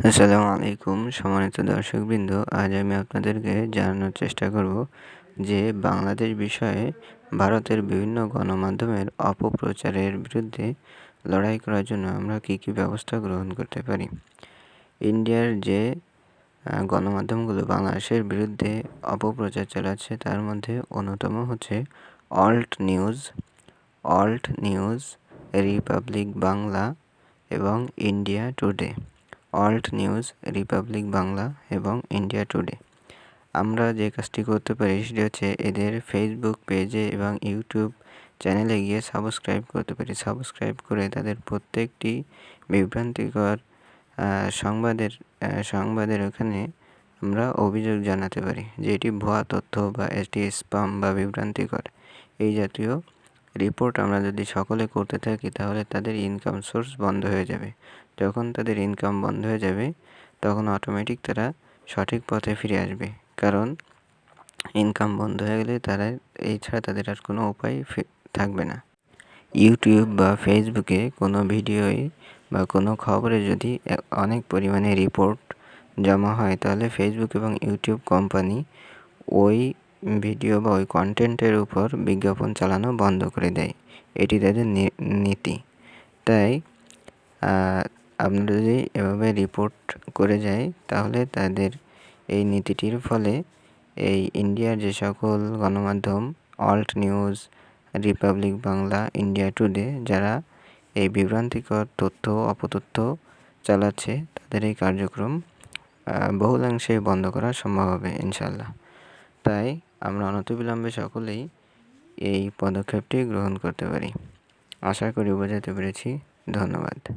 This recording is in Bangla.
আসসালামু আলাইকুম, সম্মানিত দর্শকবৃন্দ, আজ আমি আপনাদেরকে জানানোর চেষ্টা করব যে বাংলাদেশ বিষয়ে ভারতের বিভিন্ন গণমাধ্যমের অপপ্রচারের বিরুদ্ধে লড়াই করার জন্য আমরা কী কী ব্যবস্থা গ্রহণ করতে পারি। ইন্ডিয়ার যে গণমাধ্যমগুলো বাংলাদেশের বিরুদ্ধে অপপ্রচার চালাচ্ছে, তার মধ্যে অন্যতম হচ্ছে Alt News. Alt News, Republic Bangla এবং India Today. Alt News, Republic Bangla এবং ইন্ডিয়া টুডে। আমরা যে কাজটি করতে পারি সেটি হচ্ছে এদের ফেসবুক পেজে এবং ইউটিউব চ্যানেলে গিয়ে সাবস্ক্রাইব করতে পারি। সাবস্ক্রাইব করে তাদের প্রত্যেকটি বিভ্রান্তিকর সংবাদের সংবাদের ওখানে আমরা অভিযোগ জানাতে পারি যে এটি ভুয়া তথ্য বা এটি স্পাম বা বিভ্রান্তিকর। এই জাতীয় রিপোর্ট আমরা যদি সকলে করতে থাকি, তাহলে তাদের ইনকাম সোর্স বন্ধ হয়ে যাবে। যখন তাদের ইনকাম বন্ধ হয়ে যাবে, তখন অটোমেটিক তারা সঠিক পথে ফিরে আসবে। কারণ ইনকাম বন্ধ হয়ে গেলে তারা এছাড়া তাদের আর কোনো উপায় থাকবে না। ইউটিউব বা ফেসবুকে কোনো ভিডিওয় বা কোনো খবরে যদি অনেক পরিমাণে রিপোর্ট জমা হয়, তাহলে ফেসবুক এবং ইউটিউব কোম্পানি ওই ভিডিও বা ওই কন্টেন্টের উপর বিজ্ঞাপন চালানো বন্ধ করে দেয়। এটি তাদের নীতি। তাই আপনারা যদি এভাবে রিপোর্ট করে যায়, তাহলে তাদের এই নীতিটির ফলে এই ইন্ডিয়ার যে সকল গণমাধ্যম Alt News Republic Bangla India Today যারা এই বিভ্রান্তিকর তথ্য, অপতথ্য চালাচ্ছে, তাদের এই কার্যক্রম বহুলাংশে বন্ধ করা সম্ভব হবে ইনশাল্লাহ তাই আমরা অনতিবিলম্বে সকলেই এই পদক্ষেপটি গ্রহণ করতে পারি। আশা করি বোঝাতে পেরেছি। ধন্যবাদ।